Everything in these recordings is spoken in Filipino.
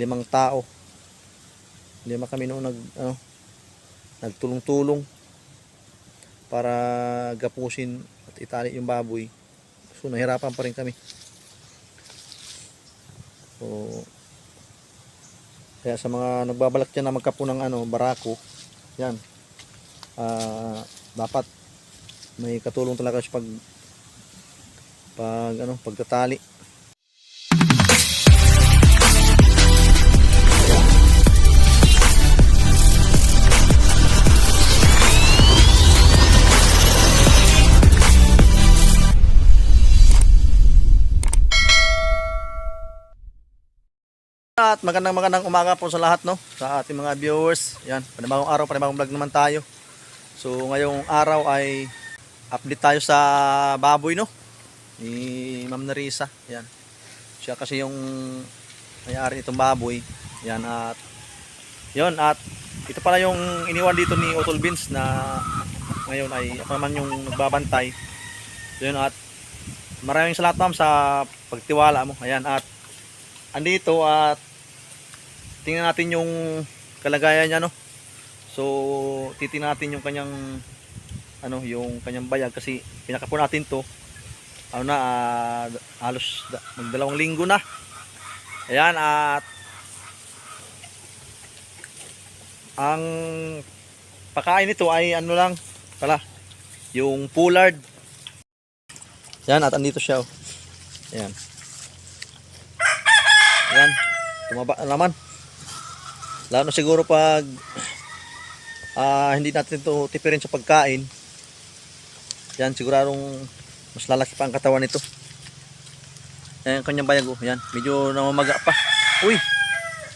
limang tao. Lima kami noon nag ano, nagtulong-tulong para gapusin at itali yung baboy. So nahirapan pa rin kami. So kaya sa mga nagbabalak dyan na magkapo ng ano, barako, yan. Ah, dapat may katulong talaga siya pag pag ano, pagtatali. At magandang magandang umaga po sa lahat no sa ating mga viewers. Yan, panibagong araw, panibagong vlog naman tayo. So ngayong araw ay update tayo sa baboy no ni Ma'am Narisa. Yan. Siya kasi yung may-ari nitong baboy. Yan at yon at ito pala yung iniwan dito ni Otol Beans na ngayon ay ako naman yung nagbabantay. So, yun at maraming salamat ma'am sa pagtiwala mo. Ayan at andito at tingnan natin yung kalagayan niya no. So titingnan natin yung kanyang ano yung kanyang bayag kasi pinakapo natin to ano na ah, halos da- magdalawang linggo na. Ayan at ang pakain nito ay ano lang pala yung pullard. Yan at andito siya. Oh. Ayan. Yan. Tumaba na naman. Lalo siguro pag ah, hindi natin ito tipirin sa pagkain. Yan, siguradong mas lalaki pa ang katawan nito. Yan, kanyang bayag oh. Yan, medyo namamaga pa. Uy,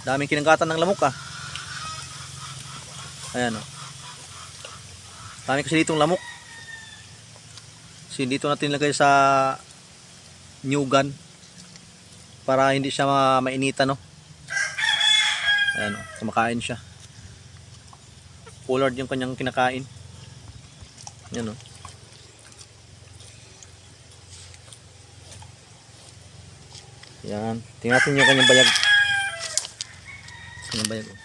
daming kinangkatan ng lamok ah. Ayan oh. Dami kasi ditong lamok. Kasi dito natin lagay sa nyugan para hindi siya ma mainitan no. Ayan, oh, kumakain siya. Pollard yung kanyang kinakain. Yan oh. Yan. Tingnan natin yung kanyang bayag. Kanyang bayag. oh.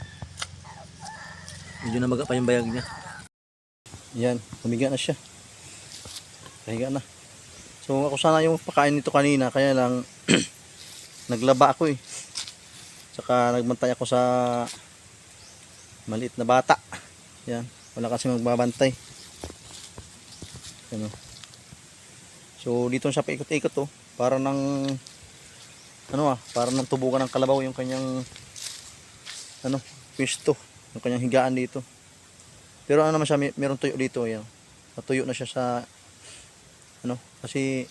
Medyo namaga pa yung bayag niya. Yan. Humiga na siya. Pahiga na. So ako sana yung pakain nito kanina. Kaya lang naglaba ako eh. Tsaka nagbantay ako sa maliit na bata. Yan. Wala kasi magbabantay. Yan oh. So dito siya paikot-ikot oh. Para ng ano ah, para nang tubukan ng kalabaw yung kanyang ano, pwesto, yung kanyang higaan dito. Pero ano naman siya, may, meron tuyo dito, yan. Natuyo na siya sa ano, kasi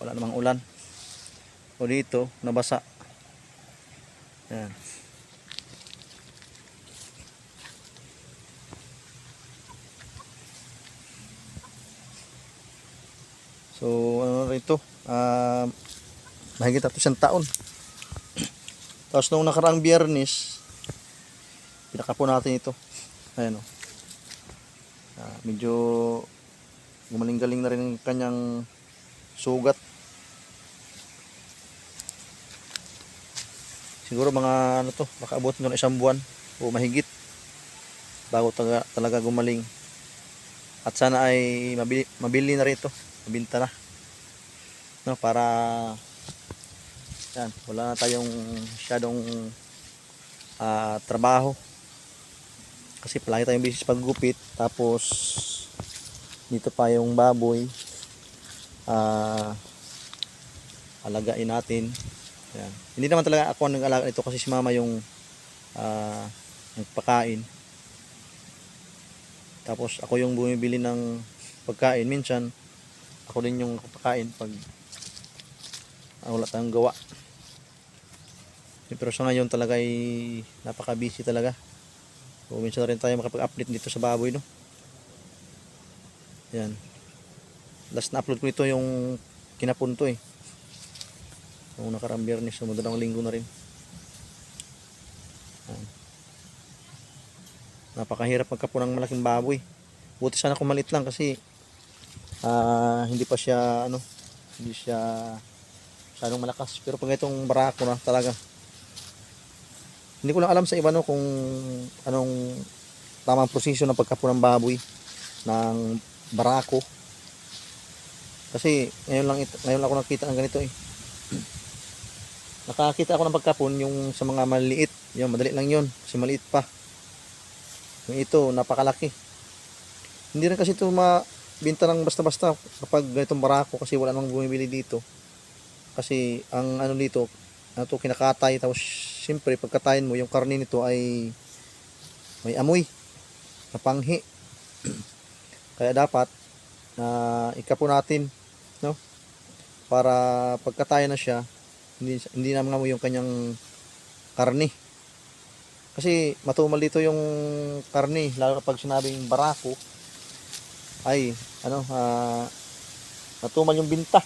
wala namang ulan. O dito, nabasa. Yan. So, ano rito? Ah, mahigit at isang taon. Tapos nung nakaraang biyernes, pinakapo natin ito. Ayan o. Ah, medyo gumaling-galing na rin ang kanyang sugat. Siguro mga ano to, baka abot ng isang buwan o mahigit bago talaga, talaga gumaling. At sana ay mabili, mabili na rin ito, mabinta na. No, para yan, wala na tayong masyadong ah, trabaho. Kasi palagi tayong busy paggupit. Tapos, dito pa yung baboy. Ah, alagain natin. Yan. Hindi naman talaga ako ang nag-alaga nito kasi si mama yung ah, nagpakain. Tapos ako yung bumibili ng pagkain. Minsan, ako din yung pagkain pag ah, wala tayong gawa. Pero sa ngayon talaga ay napaka-busy talaga. So, minsan rin tayo makapag-update dito sa baboy, no? Yan. Last na upload ko ito yung kinapunto eh. Yung nakarang biyernes, so madalawang linggo na rin. Yan. Napakahirap magkapo ng malaking baboy. Buti sana kung maliit lang kasi ah, hindi pa siya ano, hindi siya masyadong malakas. Pero pag itong barako na talaga Hindi ko lang alam sa iba no kung anong tamang proseso ng pagkapon ng baboy ng barako. Kasi ngayon lang ito, ngayon lang ako nakita ng ganito eh. Nakakita ako ng pagkapon yung sa mga maliit. Yung madali lang yun. Kasi maliit pa. Yung ito, napakalaki. Hindi rin kasi ito mabinta ng basta-basta kapag ganitong barako kasi wala nang bumibili dito. Kasi ang ano dito, ano to kinakatay tapos siyempre pagkatayin mo yung karne nito ay may amoy napanghi kaya dapat na ikapo natin no para pagkatayan na siya hindi hindi na mangamoy yung kanyang karne. Kasi matumal dito yung karne lalo kapag sinabing barako ay ano ah matumal yung binta.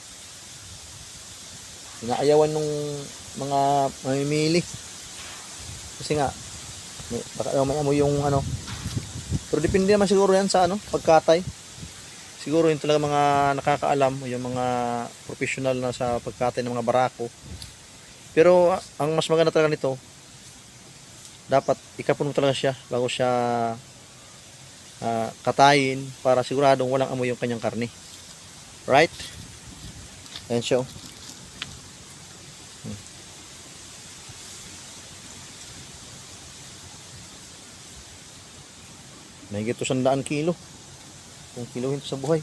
Inaayawan nung mga mamimili. Kasi nga may, baka may amoy yung ano pero depende naman siguro yan sa ano pagkatay siguro yung talaga mga nakakaalam yung mga professional na sa pagkatay ng mga barako pero ah, ang mas maganda talaga nito dapat ikapon mo talaga siya bago siya ah, katayin para siguradong walang amoy yung kanyang karne right ayan siya oh. Mahigit to sandaan kilo. Kung kilohin to sa buhay.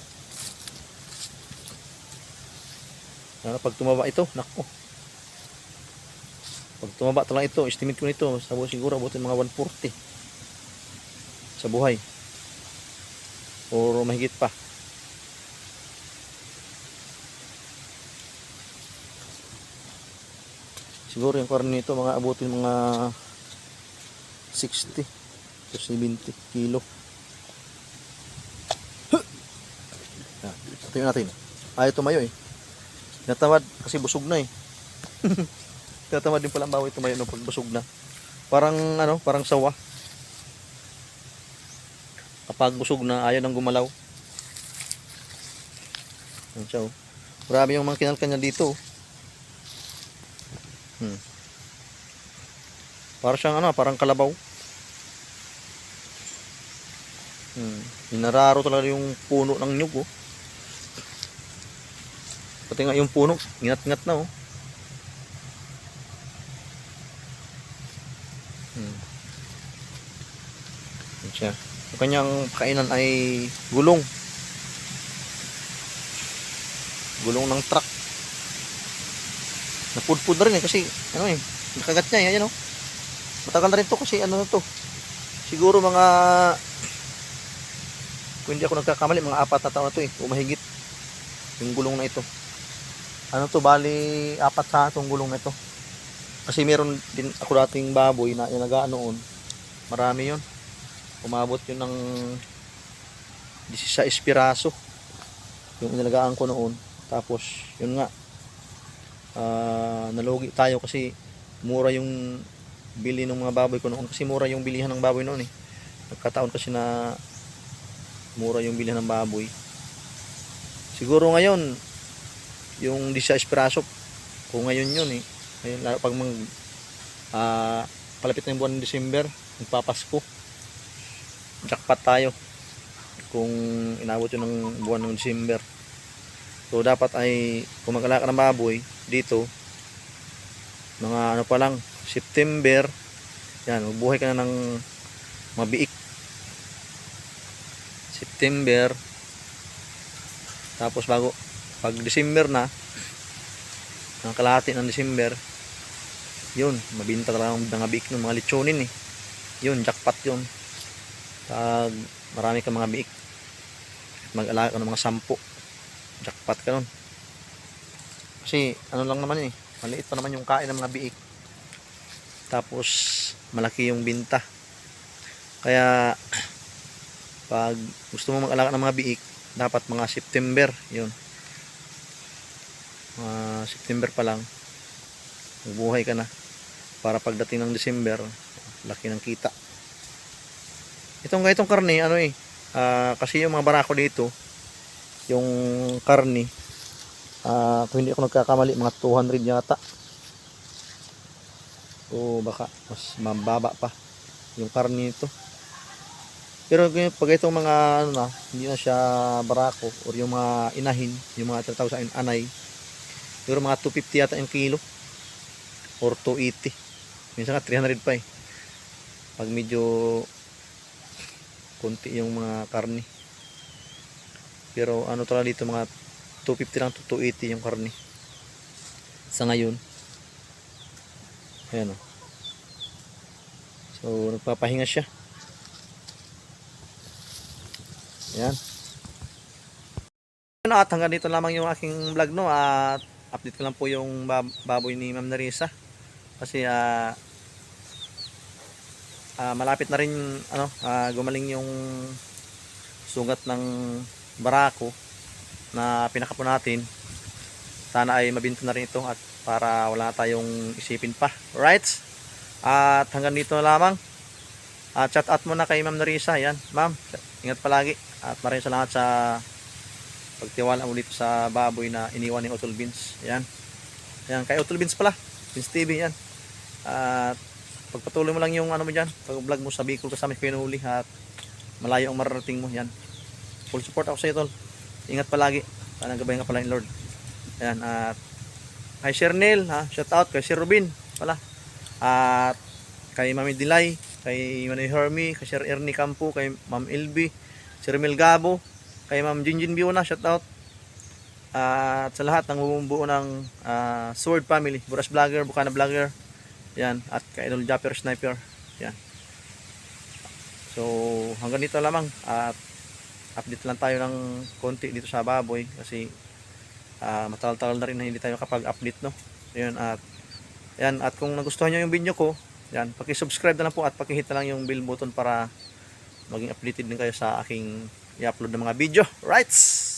Lalo pag tumaba ito, nako. Pag tumaba talaga ito, estimate ko nito, sa siguro abutin mga 140 sa buhay. O mahigit pa. Siguro yung karne nito mga abutin mga 60 to 70 kilo. Tingnan natin. Ayaw tumayo eh. Natawad kasi busog na eh. Natawad din pala ang baboy tumayo no pag busog na. Parang ano, parang sawa. Kapag busog na, ayaw nang gumalaw. Yan siya oh. Marami yung mga kinalkan niya dito. Hmm. Para siyang ano, parang kalabaw. Hmm. Inararo talaga yung puno ng nyug oh. Pati nga yung puno, ingat-ngat na oh. Hmm. Siya. Yung kanyang kainan ay gulong. Gulong ng truck. Napudpud na rin eh kasi ano eh, nakagat niya eh, ayan oh. Matagal na rin to kasi ano na to. Siguro mga kung hindi ako nagkakamali, mga apat na taon na to eh, o yung gulong na ito. Ano to, bali apat sa itong gulong na ito. Kasi meron din ako dating baboy na inagaan noon. Marami yon Umabot yun ng 16 piraso. Yung inalagaan ko noon. Tapos, yun nga, ah, nalugi tayo kasi mura yung bili ng mga baboy ko noon. Kasi mura yung bilihan ng baboy noon eh. Nagkataon kasi na mura yung bilihan ng baboy. Siguro ngayon, yung 16 piraso, kung ngayon yun eh. Ngayon, pag mag, ah, palapit na yung buwan ng December, magpapasko. Jackpot tayo. Kung inabot yun ng buwan ng December. So, dapat ay, kung mag-alaka ng baboy, dito, mga ano pa lang, September, yan, magbuhay ka na ng mabiik. September, tapos bago, pag December na, ang kalahati ng December, yun, mabinta talaga ng mga biik ng mga lechonin eh. Yun, jackpot yun. Pag marami ka mga biik, mag-alaga ka ng mga sampu, jackpot ka nun. Kasi, ano lang naman eh, maliit pa naman yung kain ng mga biik. Tapos, malaki yung binta. Kaya, pag gusto mo mag-alaga ng mga biik, dapat mga September, yun. Mga September pa lang, magbuhay ka na. Para pagdating ng December, laki ng kita. Itong itong karne, ano eh, ah, kasi yung mga barako dito, yung karne, ah, kung hindi ako nagkakamali, mga 200 yata. o baka mas mababa pa yung karne nito. Pero pag itong mga ano na, hindi na siya barako or yung mga inahin, yung mga tinatawag sa akin anay, pero mga 250 yata yung kilo or 280. Minsan nga 300 pa eh. Pag medyo konti yung mga karne. Pero ano talaga dito mga 250 lang to 280 yung karne. Sa ngayon. Ayan o. So nagpapahinga siya. Ayan. At hanggang dito lamang yung aking vlog no at update ko lang po yung bab- baboy ni Ma'am Narisa kasi ah ah, malapit na rin ano ah, gumaling yung sugat ng barako na pinakapo natin. Sana ay mabinto na rin ito at para wala tayong isipin pa. Right? At hanggang dito na lamang. At chat out muna kay Ma'am Narisa yan ma'am ingat palagi. At maraming salamat sa pagtiwala ulit sa baboy na iniwan ni Otol Beans yan yan kay Otol Beans pala. Beans TV yan at pagpatuloy mo lang yung ano mo dyan pag vlog mo sa Bicol kasama si Pinuli at malayo ang mararating mo yan full support ako sa iyo tol. Ingat palagi. Sana gabayan ka pala Lord. Ayan at kay Shernel ha? Shout out kay Sir Rubin pala. At kay Mami Dilay kay Manoy Hermie kay Sir Ernie Campo kay Ma'am LB Sir Mel Gabo kay Ma'am Jinjin Biona shout out at sa lahat ng bumubuo ng ah, Sword Family. Buras Vlogger Bukana Vlogger. Yan. At kay Idol Japper Sniper. Yan. So hanggang dito lamang. At update lang tayo ng konti dito sa baboy. Kasi ah, matagal-tagal na rin na hindi tayo kapag update no? Yan at yan. At kung nagustuhan nyo yung video ko yan paki-subscribe na lang po at paki-hit na lang yung bell button para maging updated din kayo sa aking i-upload ng mga video. Rights